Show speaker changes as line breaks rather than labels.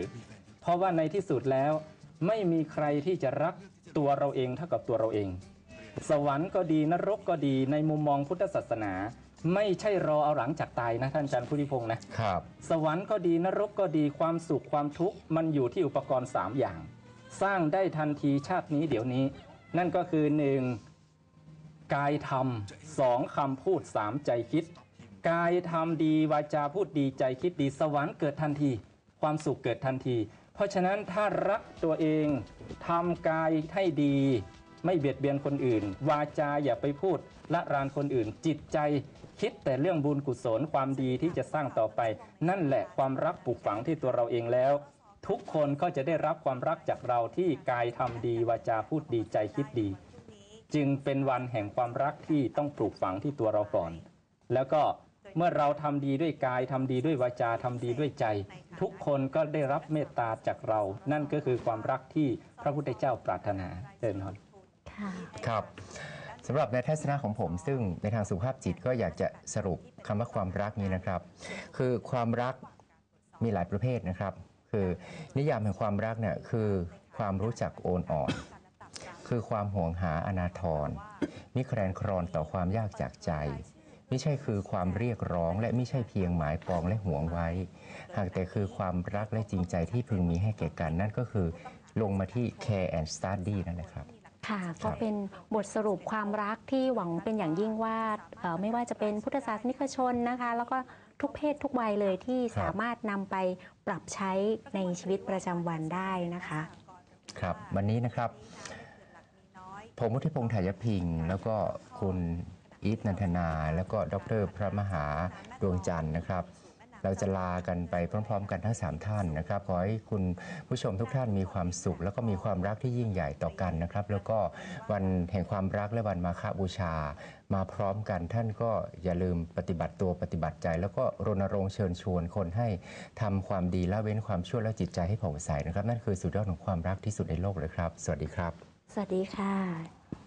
อ เพราะว่าในที่สุดแล้วไม่มีใครที่จะรักตัวเราเองเท่ากับตัวเราเอง สวรรค์ก็ดีนรกก็ดีในมุมมองพุทธศาสนา ไม่ใช่รอเอาหลังจากตายนะท่านอาจารย์พุทธิพงศ์นะ
ครับ
สวรรค์ก็ดีนรกก็ดีความสุขความทุกข์มันอยู่ที่อุปกรณ์ 3 อย่าง สร้างได้ทันทีชาตินี้เดี๋ยวนี้ นั่นก็คือ 1. กายธรรมสองคำพูด3ใจคิด กายทำดีวาจาพูดดีใจคิดดีสวรรค์เกิดทันที ความสุขเกิดทันที เพราะฉะนั้นถ้ารักตัวเองทำกายให้ดี ไม่เบียดเบียนคนอื่น วาจาอย่าไปพูดละรานคนอื่น จิตใจคิดแต่เรื่องบุญกุศลความดีที่จะสร้างต่อไป นั่นแหละความรักปลูกฝังที่ตัวเราเองแล้ว ทุกคนก็จะได้รับความรักจากเราที่กายทำดี วาจาพูดดีใจคิดดี จึงเป็นวันแห่งความรักที่ต้องปลูกฝังที่ตัวเราก่อน แล้วก็ เมื่อเราทำดีด้วยกายทำดีด้วยวาจาทำดีด้วยใจ ทุกคนก็ได้รับเมตตาจากเรา นั่นก็คือความรักที่พระพุทธเจ้าปรารถนาเดินนอน
ค่ะ
ครับสำหรับในทัศนะของผม ซึ่งในทางสุขภาพจิตก็อยากจะสรุปคำว่าความรักนี้นะครับ คือความรักมีหลายประเภทนะครับ คือนิยามแห่งความรักเนี่ยคือความรู้จักโอนอ่อน คือความห่วงหาอนาทรมิแครนครอนต่อความยากจากใจ ไม่ใช่คือความเรียกร้องและไม่ใช่เพียงหมายปองและห่วงไว้ หากแต่คือความรักและจริงใจที่พึงมีให้แก่กันนั่นก็คือลงมาที่ care and study นั่นแหละครับ
ค่ะก็เป็นบทสรุปความรักที่หวังเป็นอย่างยิ่งว่าเอ่อไม่ว่าจะเป็นพุทธศาสนิกชนนะคะ แล้วก็ทุกเพศทุกวัยเลยที่
ครับ
สามารถนำไปปรับใช้ในชีวิตประจำวันได้นะคะ
ครับ วันนี้นะครับ ผมวุฒิพงษ์ถ่ายพิงค์แล้วก็คุณ อีทนันทนา แล้วก็ดรพระมหาดวงจันทร์นะครับ เราจะลากันไปพร้อม ๆ กันทั้ง 3 ท่านนะครับ ขอให้คุณผู้ชมทุกท่านมีความสุข แล้วก็มีความรักที่ยิ่งใหญ่ต่อกันนะครับ แล้วก็วันแห่งความรักและวันมาฆบูชา มาพร้อมกันท่านก็อย่าลืมปฏิบัติตัวปฏิบัติใจ แล้วก็รณรงค์เชิญชวนคนให้ทำความดีละเว้นความชั่วและจิตใจให้ผ่องใสนะครับ นั่นคือสุดยอดของความรักที่สุดในโลกเลยครับ สวัสดีครับ
สวัสดีค่ะ